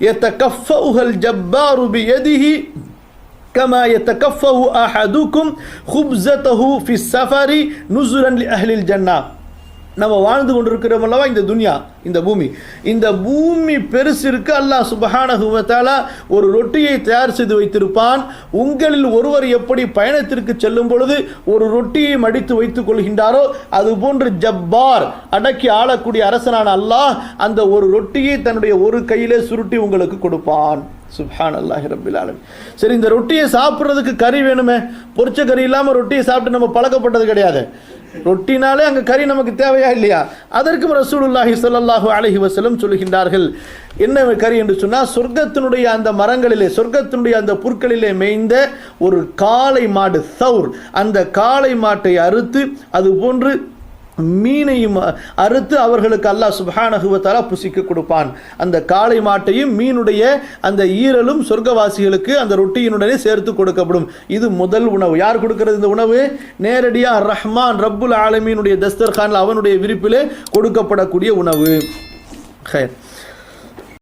يتكفأها الجبار بيده كما يتكفأ أحدكم خبزته في السفر نزلا لأهل الجنة. நம்ம வாழ்ந்து கொண்டிருக்கிறோம் அல்லவா இந்த துன்யா இந்த பூமி. இந்த பூமி பெருசு இருக்கு அல்லாஹ் சுபஹானஹு ஒரு ரொட்டியை தயார் செய்து வைத்திருப்பான். உங்களில் ஒருவர் எப்படி பயணத்திற்கு செல்லும் பொழுது ஒரு ரொட்டியை மடித்து வைத்துக் கொள்கின்றாரோ அது போன்று ஜப்பார் அடக்கி ஆளக்கூடிய அரசனான அல்லாஹ் அந்த ஒரு ரொட்டியை தன்னுடைய ஒரு கையிலே சுருட்டி உங்களுக்கு கொடுப்பான். சுப்ஹான் அல்லாஹி ரபில் ஆலமி சரி இந்த ரொட்டியை சாப்பிட்றதுக்கு கறி வேணுமே? பொரிச்ச கறி இல்லாமல் ரொட்டியை சாப்பிட்டு நம்ம பழக்கப்பட்டது கிடையாது. ரொட்டினாலே அங்கே கறி நமக்கு தேவையா இல்லையா? அதற்கும் ரசூலுல்லாஹி சொல்லல்லாஹு அலஹி வசலம் சொல்லுகின்றார்கள் என்ன கறி? என்று சொன்னால் சொர்க்கத்தினுடைய அந்த மரங்களிலே சொர்க்கத்தினுடைய அந்த புற்களிலே மேய்ந்த ஒரு காளை மாடு சவுர். அந்த காளை மாட்டை அறுத்து அது போன்று மீனையும் அறுத்து அவர்களுக்கு அல்லாஹ் சுப்ஹானஹு புசிக்க கொடுப்பான். அந்த காளை மாட்டையும் மீனுடைய அந்த ஈரலும் சொர்க்கவாசிகளுக்கு அந்த ரொட்டியினுடனே சேர்த்து கொடுக்கப்படும். இது முதல் உணவு. யார் கொடுக்கிறது இந்த உணவு? நேரடியாக ரஹ்மான் ரப்புல் ஆலமீனுடைய தஸ்தர்கான் அவனுடைய விரிப்பிலே கொடுக்கப்படக்கூடிய உணவு. ஹைர்.